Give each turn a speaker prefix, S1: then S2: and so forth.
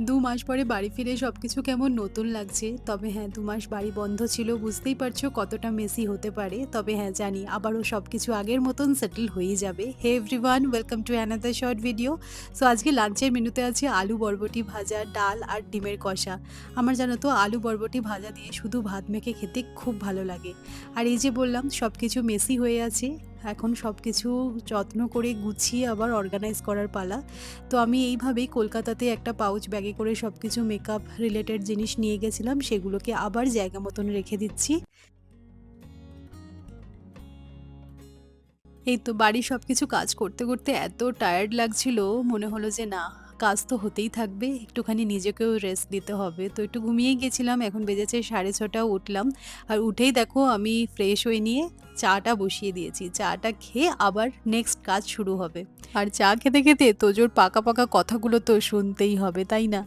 S1: দু মাস পরে বাড়ি ফিরে সব কিছু কেমন নতুন লাগছে? তবে হ্যাঁ দু মাস বাড়ি বন্ধ ছিল, বুঝতেই পারছ কতটা মেসি হতে পারে। তবে হ্যাঁ জানি আবারও সব কিছু আগের মতন সেটেল হয়ে যাবে। Hey everyone welcome to another short video so আজকে লাঞ্চের মেনুতে আছে আলু বরবটি ভাজা, ডাল আর ডিমের কষা। আমার জানো তো, আলু বরবটি ভাজা দিয়ে শুধু ভাত মেখে খেতে খুব ভালো লাগে। আর এই যে বললাম সব কিছু মেসি হয়ে আছে। এখন সব কিছু যত্ন করে গুছিয়ে আবার অর্গানাইজ করার পালা। তো আমি এইভাবেই কলকাতাতে একটা পাউচ ব্যাগে করে সব কিছু মেকআপ রিলেটেড জিনিস নিয়ে গেছিলাম, সেগুলোকে আবার জায়গা মতন রেখে দিচ্ছি। এই তো বাড়ির সব কিছু কাজ করতে করতে এত টায়ার্ড লাগছিল, মনে হলো যে না কাজ তো হতেই থাকবে, একটুখানি নিজেকেও রেস্ট দিতে হবে। তো একটু ঘুমিয়েই গেছিলাম, এখন বেজেছে সাড়ে ছটা, উঠলাম। আর উঠেই দেখো আমি ফ্রেশ হয়ে নিয়ে চাটা বসিয়ে দিয়েছি। চাটা খেয়ে আবার নেক্সট কাজ শুরু হবে। আর চা খেতে খেতে তোজোর পাকা পাকা কথাগুলো তো শুনতেই হবে, তাই না?